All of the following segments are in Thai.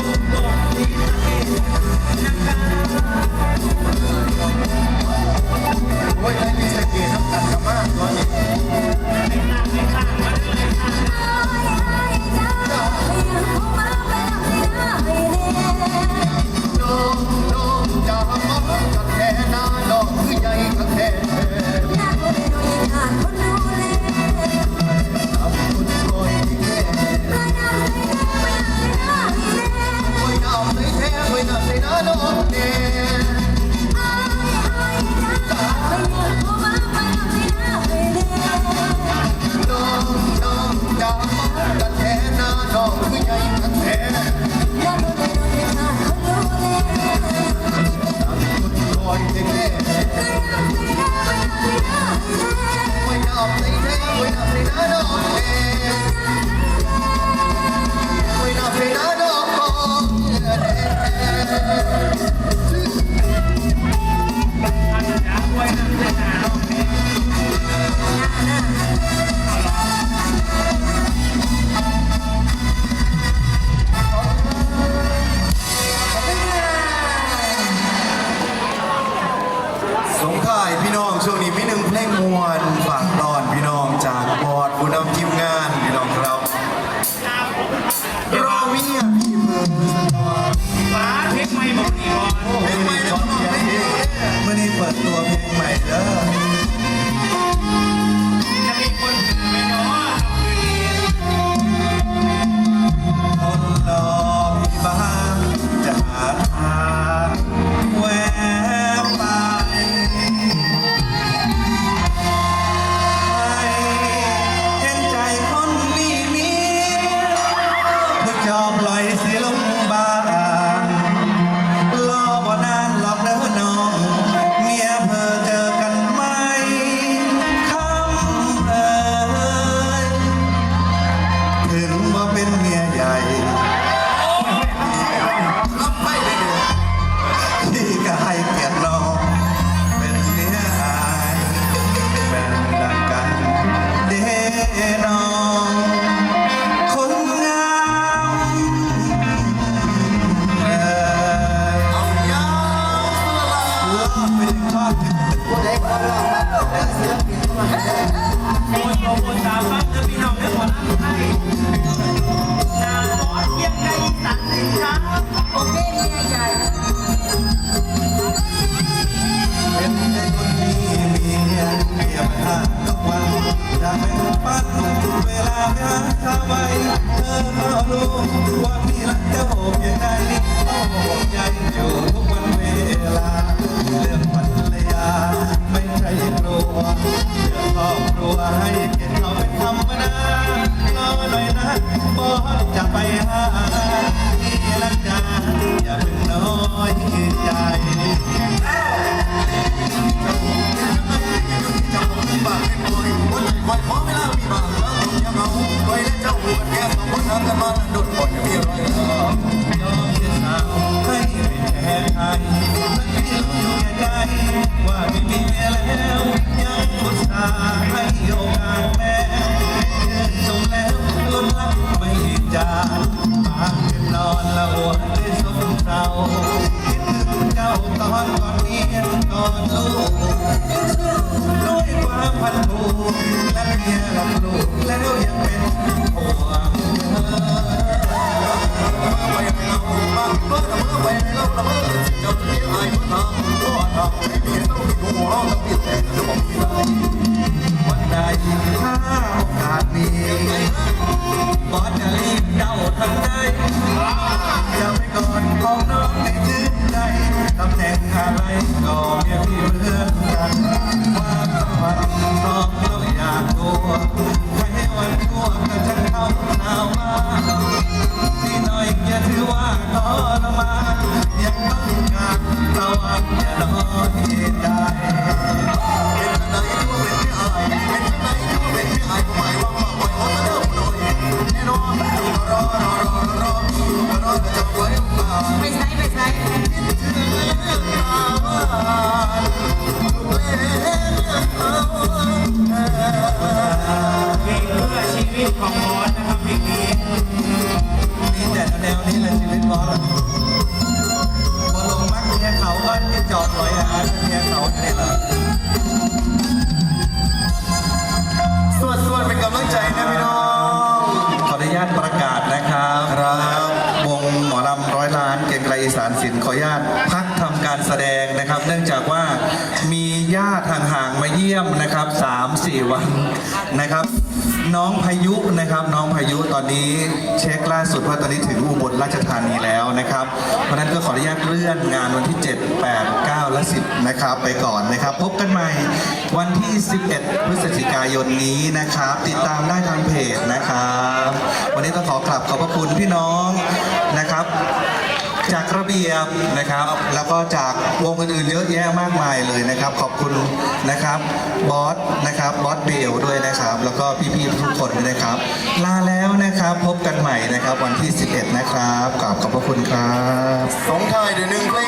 Thank you. ของมอสนะครับเพลงนี้มีแต่แนวนี้แหละชีวิตมอส น้องพายุนะครับ น้องพายุตอนนี้เช็คล่าสุดว่าตอนนี้ถึงอุบลราชธานีแล้วนะครับ เพราะนั้นก็ขออนุญาตเลื่อนงานวันที่ 7 8 9 และ 10 นะครับ ไปก่อนนะครับ พบกันใหม่วันที่ 11 พฤศจิกายนนี้นะครับ ติดตามได้ทางเพจนะครับ วันนี้ต้องขอกลับขอบพระคุณพี่น้องนะครับ จากระเบียบนะครับ แล้วก็จากวงอื่นๆเยอะแยะมากมายเลยนะครับ ขอบคุณนะครับบอสนะครับบอสเบลด้วยนะครับ แล้วก็พี่ๆทุกคนนะครับ ลาแล้วนะครับพบกันใหม่นะครับวันที่ 11 นะครับกราบขอบพระคุณครับสงทายเดือนหนึ่งเพลง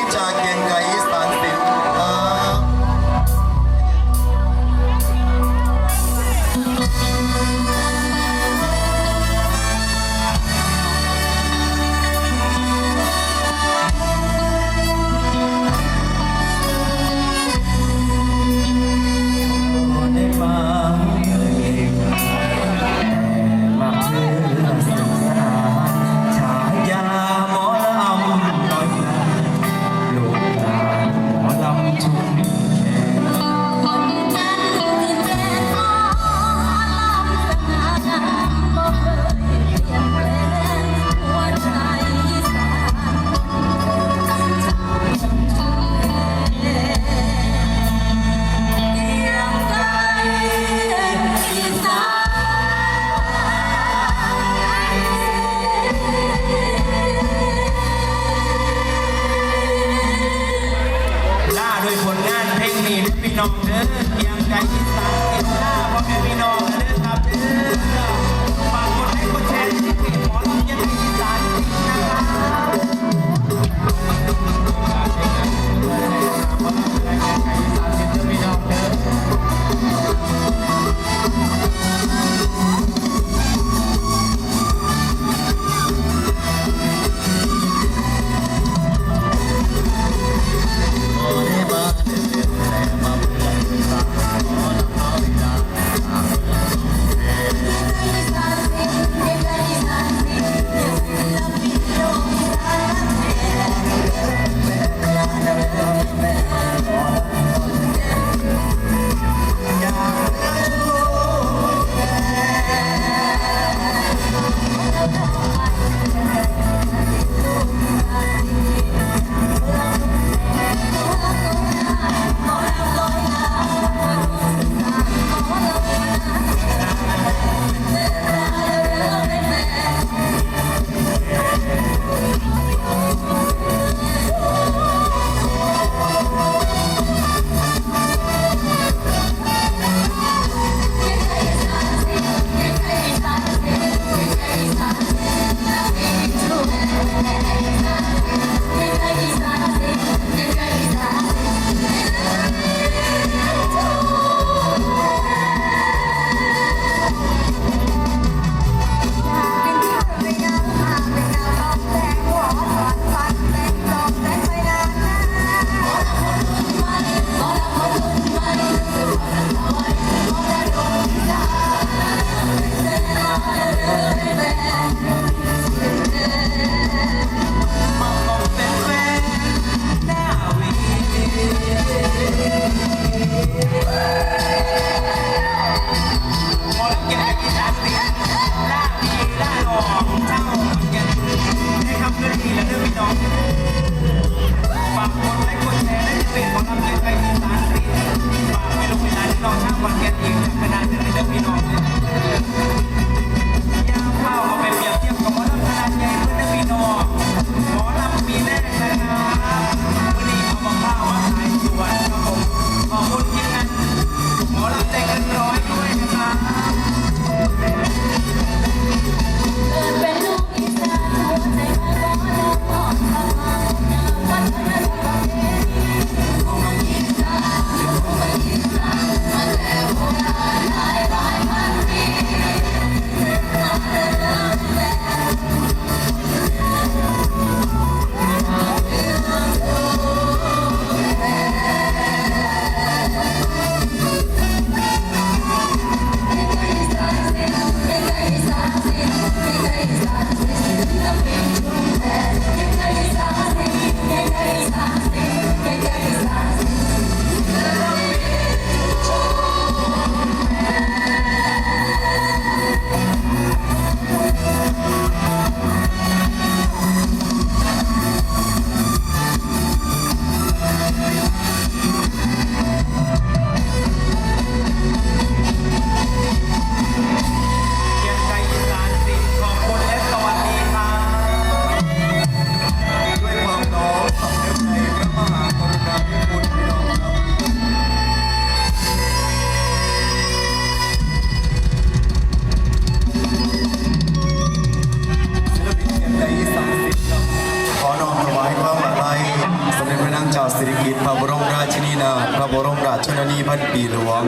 ิริกิติ์พระบรมราชินีนาพระบรมราชชนนีพันปีหลวง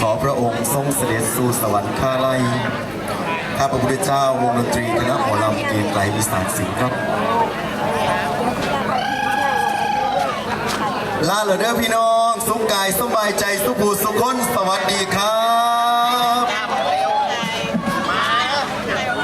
ขอพระองค์ทรงเสด็จสู่สวรรค์ข้าไล่ข้าพระพุทธเจ้าวงดนตรีคณะหมอลำเกียงไกลวิสานสิงห์ครับลาเหลือเด้อพี่น้อง สุขกายสบายใจสุขภูสุขคนสวัสดีครับ